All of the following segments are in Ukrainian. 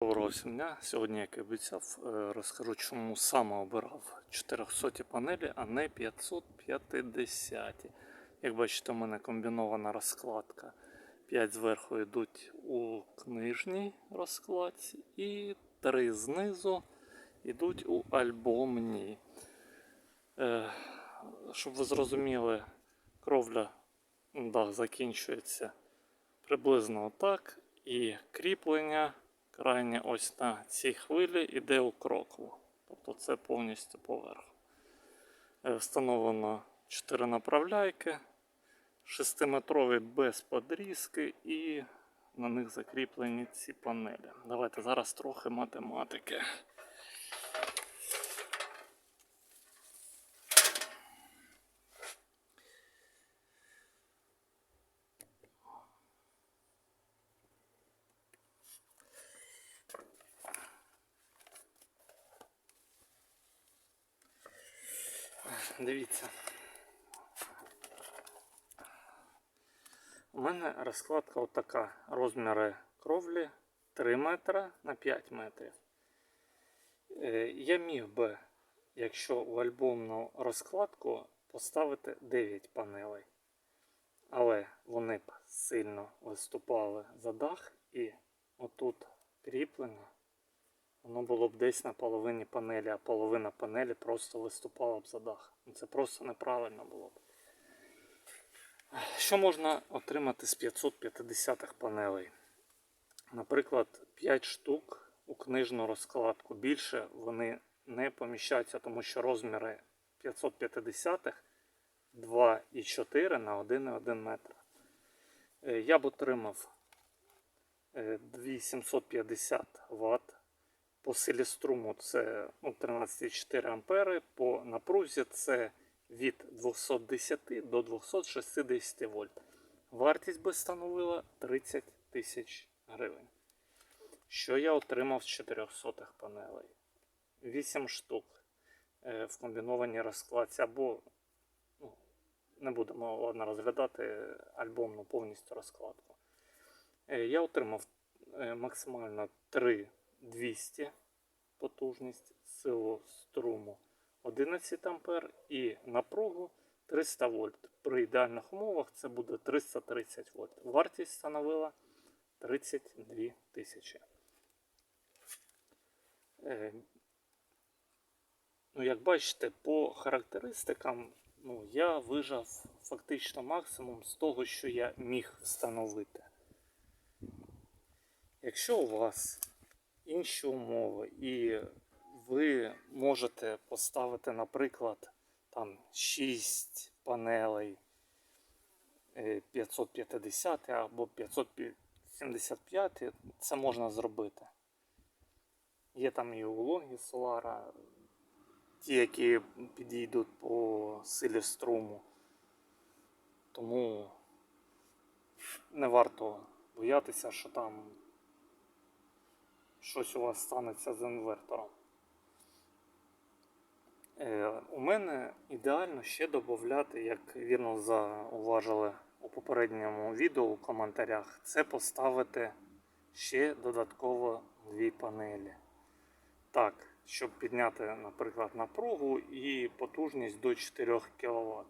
Доброго всім дня. Сьогодні, як і обіцяв, е, розкажу, чому саме обирав 400 панелі, а не 550. Як бачите, у мене комбінована розкладка. 5 зверху йдуть у книжній розкладці, і 3 знизу йдуть у альбомній. Е, Щоб ви зрозуміли, кровля да, закінчується приблизно отак. І кріплення крайнє ось на цій хвилі йде у крокову. Тобто це повністю поверх. Е, Встановлено 4 направляйки, 6-метрові без подрізки і на них закріплені ці панелі. Давайте зараз трохи математики. Дивіться. У мене розкладка отака. Розміри кровлі 3 метри на 5 метрів. Е, Я міг би, якщо у альбомну розкладку, поставити 9 панелей. Але вони б сильно виступали за дах і отут кріплення. Воно було б десь на половині панелі, а половина панелі просто виступала б за дах. Ну, Це просто неправильно було б. Що можна отримати з 550 панелей? Наприклад, 5 штук у книжну розкладку. Більше вони не поміщаються, тому що розміри 550 2,4 на 1,1 метр. Е, Я б отримав е, 2750 Вт. По силі струму це ну, 13,4 ампери, по напрузі це від 210 до 260 вольт. Вартість би становила 30 тисяч гривень. Що я отримав з 400 панелей? 8 штук е, в комбінованій розкладці, або ну, не будемо ладно, розглядати альбомну повністю розкладку. Е, я отримав е, максимально 3 200 потужність, силу струму 11 А і напругу 300 вольт. При ідеальних умовах це буде 330 вольт. Вартість становила 32 тисячі. Е, ну, Як бачите, по характеристикам ну, я вижав фактично максимум з того, що я міг встановити. Якщо у вас інші умови, і ви можете поставити, наприклад, там 6 панелей е, 550 або 575, це можна зробити. Є там і улоги Солара, ті, які підійдуть по силі струму. Тому не варто боятися, що там щось у вас станеться з інвертором. Е, у мене ідеально ще додати, як вірно зауважили у попередньому відео у коментарях, це поставити ще додатково дві панелі. Так, щоб підняти, наприклад, напругу і потужність до 4 кВт.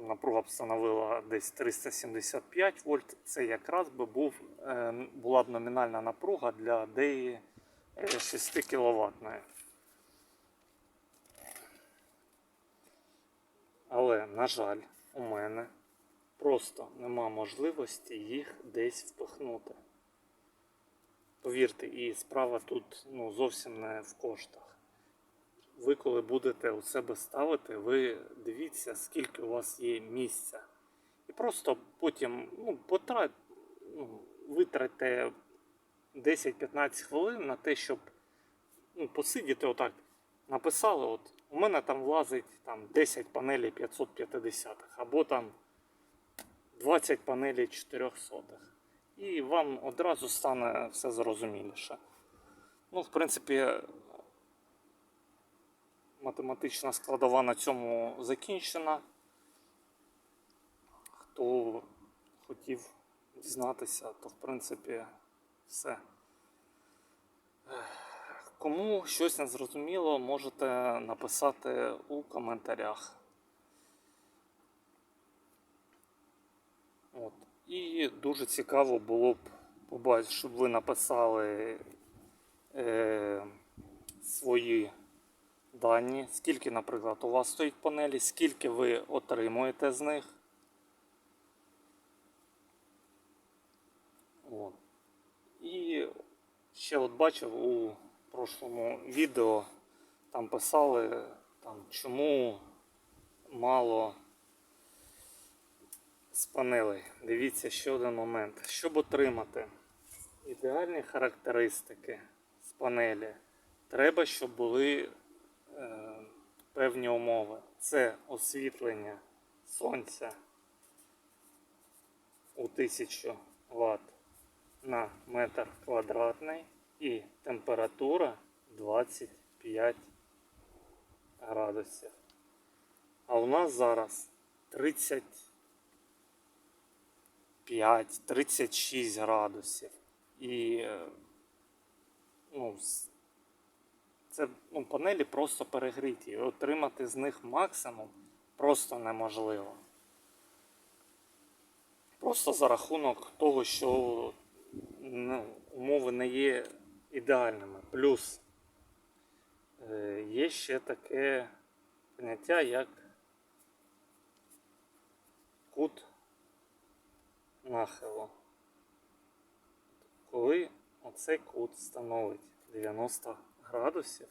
Напруга б становила десь 375 вольт. Це якраз би був, е, була б номінальна напруга для деї 6 кВт. Але, на жаль, у мене просто нема можливості їх десь впихнути. Повірте, і справа тут ну, зовсім не в коштах. Ви, коли будете у себе ставити, ви дивіться, скільки у вас є місця. І просто потім ну, потрат, ну, витратьте 10-15 хвилин на те, щоб ну, посидіти отак. Написали, от у мене там влазить там, 10 панелей 550 або там 20 панелей 400 І вам одразу стане все зрозуміліше. Ну, в принципі, математична складова на цьому закінчена. Хто хотів дізнатися, то в принципі все. кому щось не зрозуміло, можете написати у коментарях. От. І дуже цікаво було б побачити, щоб ви написали е, свої дані, скільки, наприклад, у вас стоїть панелі, скільки ви отримуєте з них. От. І ще от бачив у прошлому відео, там писали, там, чому мало з панелей. Дивіться ще один момент. Щоб отримати ідеальні характеристики з панелі, треба, щоб були е, певні умови. Це освітлення сонця у 1000 Вт на метр квадратний і температура 25 градусів. А у нас зараз 35-36 градусів. І е, ну, це ну, панелі просто перегріті. І отримати з них максимум просто неможливо. Просто за рахунок того, що умови не є ідеальними. Плюс е, є ще таке поняття, як кут нахилу. Коли оцей кут становить 90 градусів,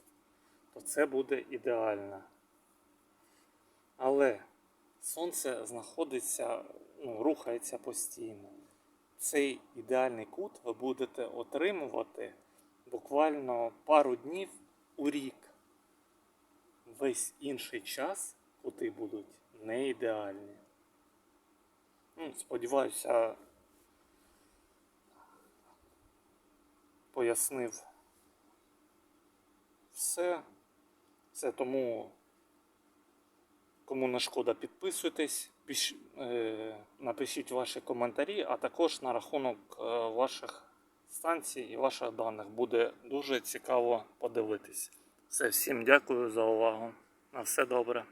то це буде ідеально. Але сонце знаходиться, ну, рухається постійно. Цей ідеальний кут ви будете отримувати буквально пару днів у рік. Весь інший час кути будуть не ідеальні. Ну, сподіваюся, пояснив все. Це тому, кому не шкода, підписуйтесь, піш, е, напишіть ваші коментарі, а також на рахунок е, ваших станцій і ваших даних. Буде дуже цікаво подивитись. Все, всім дякую за увагу. На все добре.